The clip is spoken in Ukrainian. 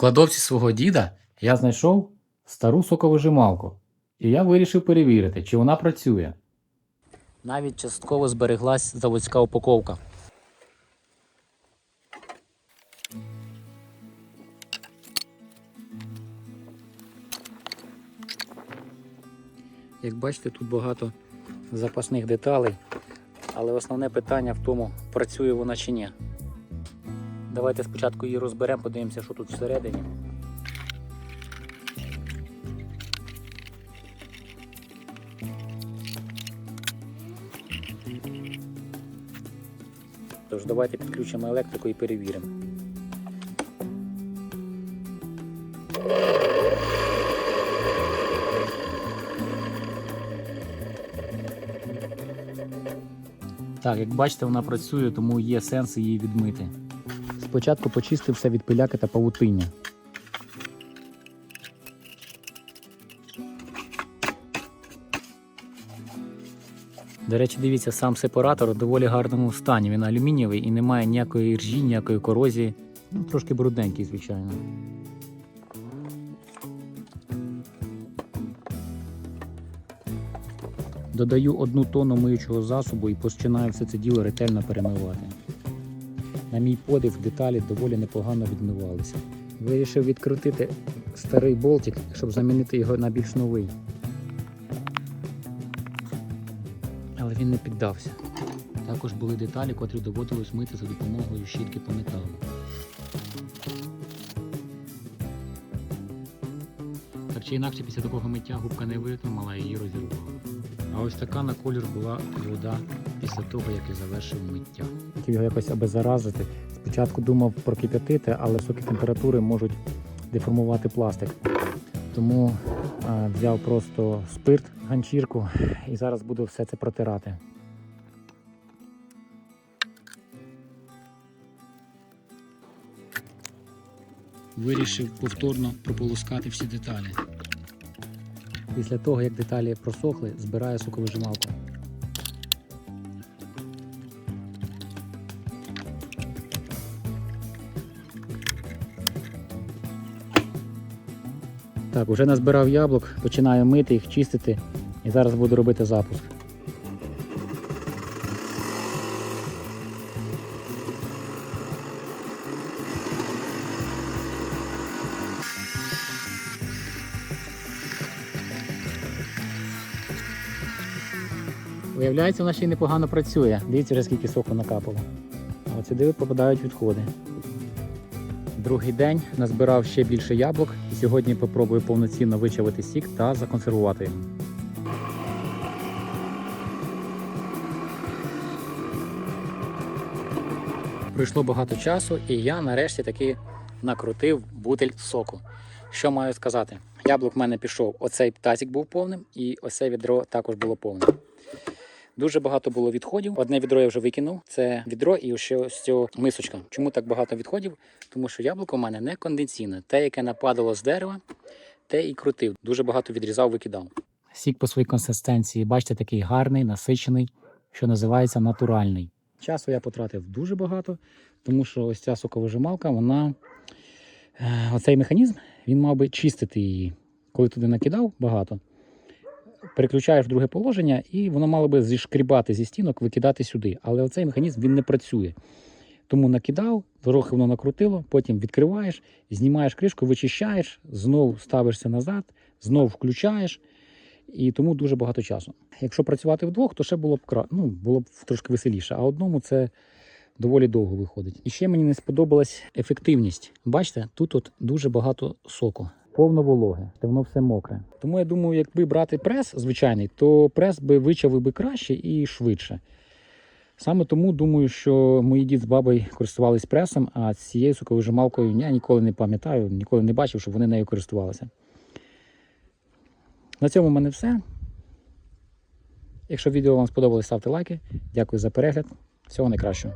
кладовці свого діда я знайшов стару соковижималку, і я вирішив перевірити, чи вона працює. Навіть частково збереглась заводська упаковка. Як бачите, тут багато запасних деталей, але основне питання в тому, працює вона чи ні. Давайте спочатку її розберемо, подивимося, що тут всередині. Тож давайте підключимо електрику і перевіримо. Так, як бачите, вона працює, тому є сенс її відмити. Спочатку почистив все від пиляки та павутиння. До речі, дивіться, сам сепаратор у доволі гарному стані. Він алюмінієвий і не має ніякої ржі, ніякої корозії. Ну, трошки брудненький, звичайно. Додаю одну тонну миючого засобу і починаю все це діло ретельно перемивати. На мій подив, деталі доволі непогано відмивалися. Вирішив відкрутити старий болтик, щоб замінити його на більш новий. Але він не піддався. Також були деталі, котрі доводилось мити за допомогою щітки по металу. Так чи інакше, після такого миття губка не витримала і її розірвала. А ось така на колір була вода після того, як я завершив миття. Хотів його якось обеззаразити. Спочатку думав прокип'ятити, але високі температури можуть деформувати пластик. Тому а, взяв просто спирт, ганчірку і зараз буду все це протирати. Вирішив повторно прополоскати всі деталі. Після того, як деталі просохли, збираю соковижималку. Так, вже назбирав яблук, починаю мити їх, чистити і зараз буду робити запуск. Виявляється, вона ще й непогано працює. Дивіться вже скільки соку накапало. А от сюди попадають відходи. Другий день назбирав ще більше яблук сьогодні попробую повноцінно вичавити сік та законсервувати його. Пройшло багато часу, і я нарешті таки накрутив бутель соку. Що маю сказати? Яблук в мене пішов, оцей тазик був повним, і оце відро також було повним. Дуже багато було відходів. Одне відро я вже викинув. Це відро і ще ось цього мисочка. Чому так багато відходів? Тому що яблуко в мене не конденційне. Те, яке нападало з дерева, те і крутив. Дуже багато відрізав, викидав. Сік по своїй консистенції, бачите, такий гарний, насичений, що називається натуральний. Часу я потратив дуже багато, тому що ось ця соковижималка, вона е, оцей механізм він мав би чистити її. Коли туди накидав багато, переключаєш в друге положення, і воно мало би зішкрібати зі стінок, викидати сюди. Але оцей механізм він не працює. Тому накидав, трохи воно накрутило, потім відкриваєш, знімаєш кришку, вичищаєш, знову ставишся назад, знову включаєш. І тому дуже багато часу. Якщо працювати вдвох, то ще було б ну, було б трошки веселіше. А одному це доволі довго виходить. І ще мені не сподобалась ефективність. Бачите, тут от дуже багато соку повно вологе, та воно все мокре. Тому я думаю, якби брати прес звичайний, то прес би вичавив би краще і швидше. Саме тому думаю, що мої дід з бабою користувались пресом, а цією соковижималкою я ніколи не пам'ятаю, ніколи не бачив, щоб вони нею користувалися. На цьому в мене все. Якщо відео вам сподобалось, ставте лайки. Дякую за перегляд. Всього найкращого.